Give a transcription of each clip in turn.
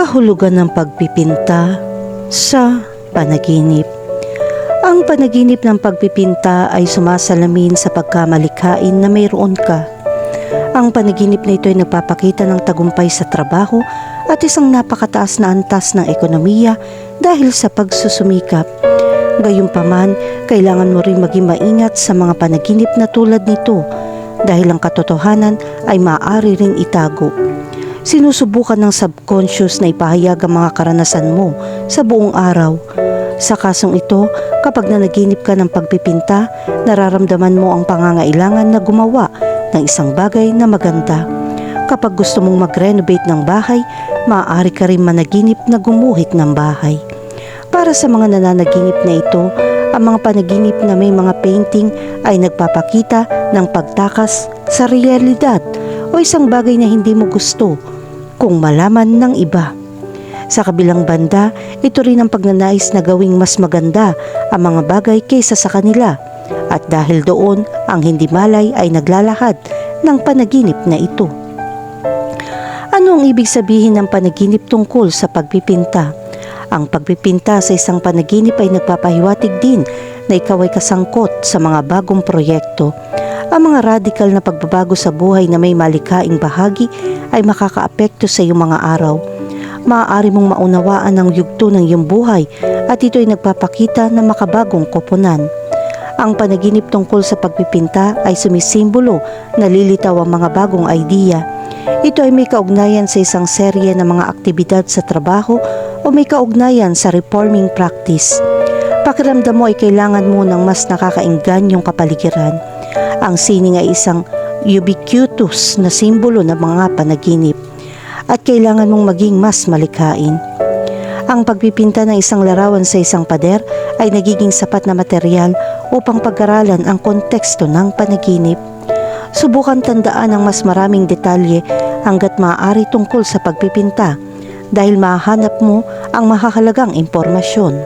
Kahulugan ng pagpipinta sa panaginip. Ang panaginip ng pagpipinta ay sumasalamin sa pagkamalikhain na mayroon ka. Ang panaginip na ito ay nagpapakita ng tagumpay sa trabaho at isang napakataas na antas ng ekonomiya dahil sa pagsusumikap. Gayunpaman, kailangan mo rin maging maingat sa mga panaginip na tulad nito dahil ang katotohanan ay maaari ring itago. Sinusubukan ng subconscious na ipahayag ang mga karanasan mo sa buong araw. Sa kasong ito, kapag nanaginip ka ng pagpipinta, nararamdaman mo ang pangangailangan na gumawa ng isang bagay na maganda. Kapag gusto mong mag-renovate ng bahay, maaari ka rin managinip na gumuhit ng bahay. Para sa mga nananaginip na ito, ang mga panaginip na may mga painting ay nagpapakita ng pagtakas sa realidad o isang bagay na hindi mo gusto kung malaman ng iba. Sa kabilang banda, ito rin ang pagnanais na gawing mas maganda ang mga bagay kaysa sa kanila. At dahil doon, ang hindi malay ay naglalahad ng panaginip na ito. Ano ang ibig sabihin ng panaginip tungkol sa pagpipinta? Ang pagpipinta sa isang panaginip ay nagpapahiwatig din na ikaw ay kasangkot sa mga bagong proyekto. Ang mga radikal na pagbabago sa buhay na may malikhaing bahagi ay makakaapekto sa iyong mga araw. Maaari mong maunawaan ang yugto ng iyong buhay at ito ay nagpapakita ng makabagong koponan. Ang panaginip tungkol sa pagpipinta ay sumisimbolo na lilitaw ang mga bagong idea. Ito ay may kaugnayan sa isang serye ng mga aktibidad sa trabaho o may kaugnayan sa reforming practice. Pakiramdam mo ay kailangan mo ng mas nakakainggan yung kapaligiran. Ang sining ay isang ubiquitous na simbolo ng mga panaginip at kailangan mong maging mas malikhain. Ang pagpipinta ng isang larawan sa isang pader ay nagiging sapat na material upang pag-aralan ang konteksto ng panaginip. Subukan tandaan ang mas maraming detalye hanggat maaari tungkol sa pagpipinta dahil mahanap mo ang mahahalagang impormasyon.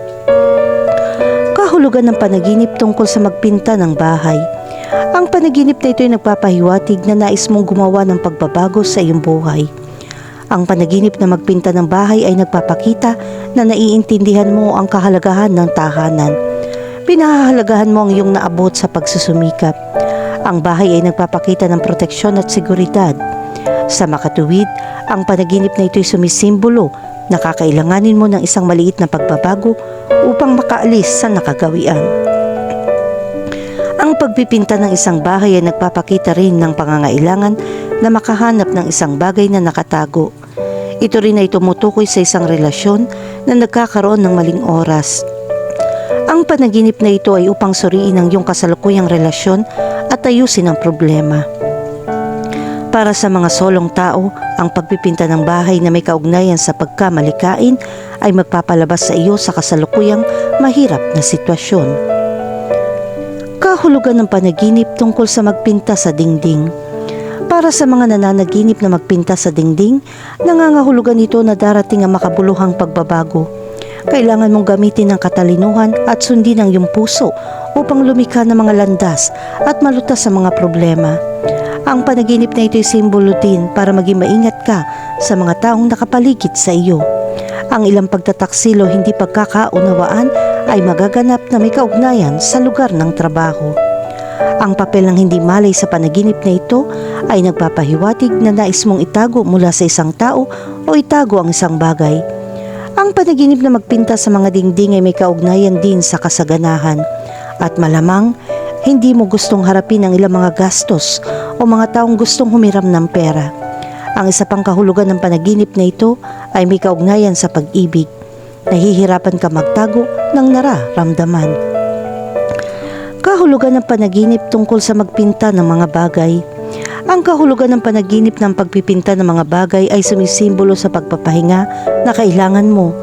Kahulugan ng panaginip tungkol sa magpinta ng bahay. Ang panaginip na ito ay nagpapahiwatig na nais mong gumawa ng pagbabago sa iyong buhay. Ang panaginip na magpinta ng bahay ay nagpapakita na naiintindihan mo ang kahalagahan ng tahanan. Pinahahalagahan mo ang iyong naabot sa pagsusumikap. Ang bahay ay nagpapakita ng proteksyon at seguridad. Sa makatuwid, ang panaginip na ito ay sumisimbolo na kakailanganin mo ng isang maliit na pagbabago upang makaalis sa nakagawian. Ang pagpipinta ng isang bahay ay nagpapakita rin ng pangangailangan na makahanap ng isang bagay na nakatago. Ito rin ay tumutukoy sa isang relasyon na nagkakaroon ng maling oras. Ang panaginip na ito ay upang suriin ang iyong kasalukuyang relasyon at ayusin ang problema. Para sa mga solong tao, ang pagpipinta ng bahay na may kaugnayan sa pagkamalikain ay magpapalabas sa iyo sa kasalukuyang mahirap na sitwasyon. Kahulugan ng panaginip tungkol sa magpinta sa dingding. Para sa mga nananaginip na magpinta sa dingding, nangangahulugan ito na darating ang makabuluhang pagbabago. Kailangan mong gamitin ang katalinuhan at sundin ang iyong puso upang lumikha ng mga landas at malutas sa mga problema. Ang panaginip na ito ay simbolo din para maging maingat ka sa mga taong nakapaligid sa iyo. Ang ilang pagtataksilo hindi pagkakaunawaan ay magaganap na may kaugnayan sa lugar ng trabaho. Ang papel ng hindi malay sa panaginip na ito ay nagpapahiwatig na nais mong itago mula sa isang tao o itago ang isang bagay. Ang panaginip na magpinta sa mga dingding ay may kaugnayan din sa kasaganahan at malamang hindi mo gustong harapin ang ilang mga gastos o mga taong gustong humiram ng pera. Ang isa pang kahulugan ng panaginip na ito ay may kaugnayan sa pag-ibig. Nahihirapan ka magtago ng nararamdaman. Kahulugan ng panaginip tungkol sa magpinta ng mga bagay. Ang kahulugan ng panaginip ng pagpipinta ng mga bagay ay sumisimbolo sa pagpapahinga na kailangan mo.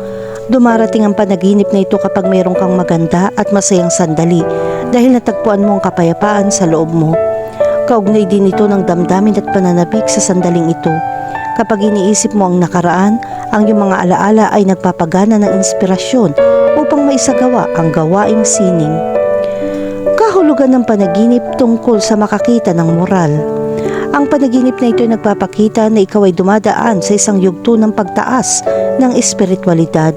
Dumarating ang panaginip na ito kapag mayroon kang maganda at masayang sandali dahil natagpuan mo ang kapayapaan sa loob mo. Kaugnay din ito ng damdamin at pananabik sa sandaling ito. Kapag iniisip mo ang nakaraan, ang iyong mga alaala ay nagpapagana ng inspirasyon upang maisagawa ang gawaing sining. Kahulugan ng panaginip tungkol sa makakita ng moral. Ang panaginip na ito ay nagpapakita na ikaw ay dumadaan sa isang yugto ng pagtaas ng espiritualidad.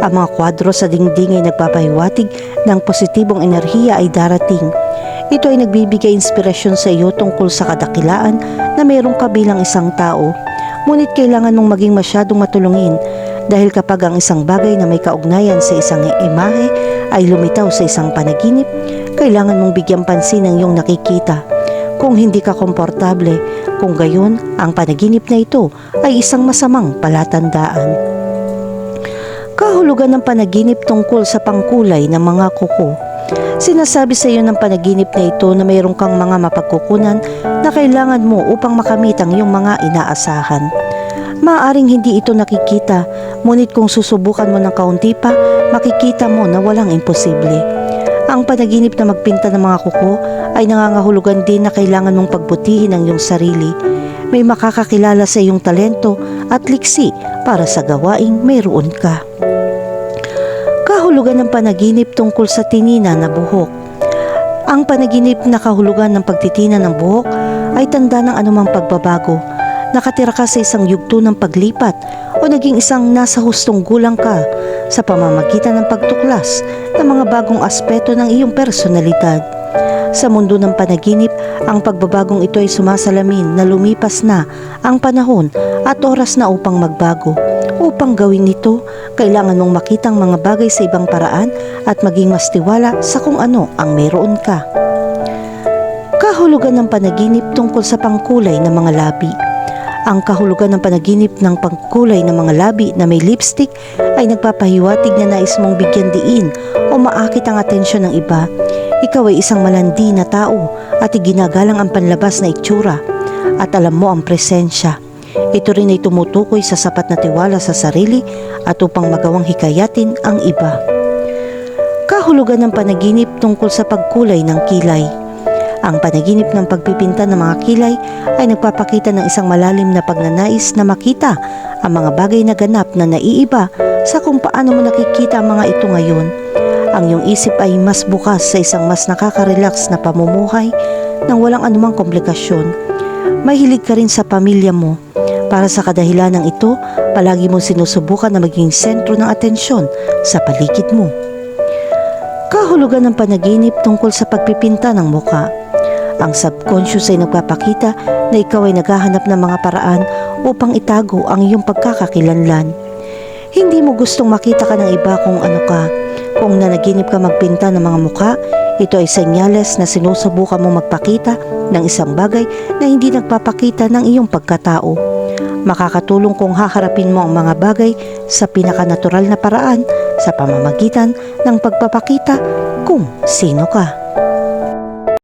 Ang mga kwadro sa dingding ay nagpapahiwatig ng positibong enerhiya ay darating. Ito ay nagbibigay inspirasyon sa iyo tungkol sa kadakilaan na mayroong kabilang isang tao. Ngunit kailangan mong maging masyadong matulungin dahil kapag ang isang bagay na may kaugnayan sa isang imahe ay lumitaw sa isang panaginip, kailangan mong bigyan pansin ang iyong nakikita. Kung hindi ka komportable, kung gayon, ang panaginip na ito ay isang masamang palatandaan. Kahulugan ng panaginip tungkol sa pangkulay ng mga kuko. Sinasabi sa iyo ng panaginip na ito na mayroon kang mga mapagkukunan na kailangan mo upang makamit ang iyong mga inaasahan. Maaring hindi ito nakikita, ngunit kung susubukan mo ng kaunti pa, makikita mo na walang imposible. Ang panaginip na magpinta ng mga kuko ay nangangahulugan din na kailangan mong pagbutihin ang iyong sarili. May makakakilala sa iyong talento at liksi para sa gawaing mayroon ka. Kahulugan ng panaginip tungkol sa tinina na buhok. Ang panaginip na kahulugan ng pagtitina ng buhok ay tanda ng anumang pagbabago. Nakatira ka sa isang yugto ng paglipat o naging isang nasa hustong gulang ka sa pamamagitan ng pagtuklas ng mga bagong aspeto ng iyong personalidad. Sa mundo ng panaginip, ang pagbabagong ito ay sumasalamin na lumipas na ang panahon at oras na upang magbago. Upang gawin ito, kailangan mong makitang mga bagay sa ibang paraan at maging mas tiwala sa kung ano ang mayroon ka. Kahulugan ng panaginip tungkol sa pangkulay ng mga labi. Ang kahulugan ng panaginip ng pangkulay ng mga labi na may lipstick ay nagpapahiwatig na nais mong bigyan diin o maakit ang atensyon ng iba. Ikaw ay isang malandi na tao at iginagalang ang panlabas na itsura at alam mo ang presensya. Ito rin ay tumutukoy sa sapat na tiwala sa sarili at upang magawang hikayatin ang iba. Kahulugan ng panaginip tungkol sa pagkulay ng kilay. Ang panaginip ng pagpipinta ng mga kilay ay nagpapakita ng isang malalim na pagnanais na makita ang mga bagay na ganap na naiiba sa kung paano mo nakikita ang mga ito ngayon. Ang iyong isip ay mas bukas sa isang mas nakaka-relax na pamumuhay nang walang anumang komplikasyon. Mahilig ka rin sa pamilya mo. Para sa kadahilan ng ito, palagi mo sinusubukan na maging sentro ng atensyon sa paligid mo. Kahulugan ng panaginip tungkol sa pagpipinta ng muka. Ang subconscious ay nagpapakita na ikaw ay naghahanap ng mga paraan upang itago ang iyong pagkakakilanlan. Hindi mo gustong makita ka ng iba kung ano ka. Kung nanaginip ka magpinta ng mga muka, ito ay senyales na sinusubukan mo magpakita ng isang bagay na hindi nagpapakita ng iyong pagkatao. Makakatulong kung haharapin mo ang mga bagay sa pinakanatural na paraan sa pamamagitan ng pagpapakita kung sino ka.